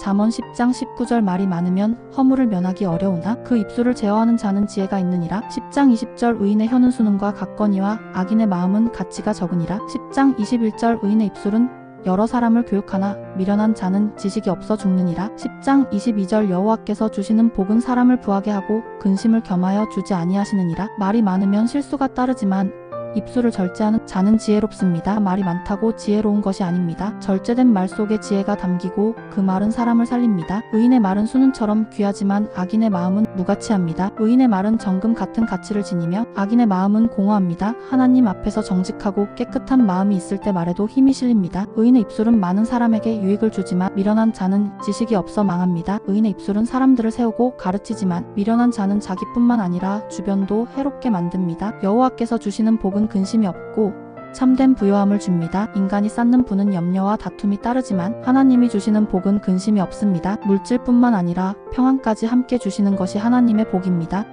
잠언 10장 19절 말이 많으면 허물을 면하기 어려우나 그 입술을 제어하는 자는 지혜가 있느니라. 10장 20절 의인의 혀는 수능과 같거니와 악인의 마음은 가치가 적으니라. 10장 21절 의인의 입술은 여러 사람을 교육하나 미련한 자는 지식이 없어 죽느니라. 10장 22절 여호와께서 주시는 복은 사람을 부하게 하고 근심을 겸하여 주지 아니하시느니라. 말이 많으면 실수가 따르지만 입술을 절제하는 자는 지혜롭습니다. 말이 많다고 지혜로운 것이 아닙니다. 절제된 말 속에 지혜가 담기고 그 말은 사람을 살립니다. 의인의 말은 수는처럼 귀하지만 악인의 마음은 무가치합니다. 의인의 말은 정금 같은 가치를 지니며 악인의 마음은 공허합니다. 하나님 앞에서 정직하고 깨끗한 마음이 있을 때 말에도 힘이 실립니다. 의인의 입술은 많은 사람에게 유익을 주지만 미련한 자는 지식이 없어 망합니다. 의인의 입술은 사람들을 세우고 가르치지만 미련한 자는 자기뿐만 아니라 주변도 해롭게 만듭니다. 여호와께서 주시는 복은 근심이 없고 참된 부요함을 줍니다. 인간이 쌓는 부는 염려와 다툼이 따르지만 하나님이 주시는 복은 근심이 없습니다. 물질뿐만 아니라 평안까지 함께 주시는 것이 하나님의 복입니다.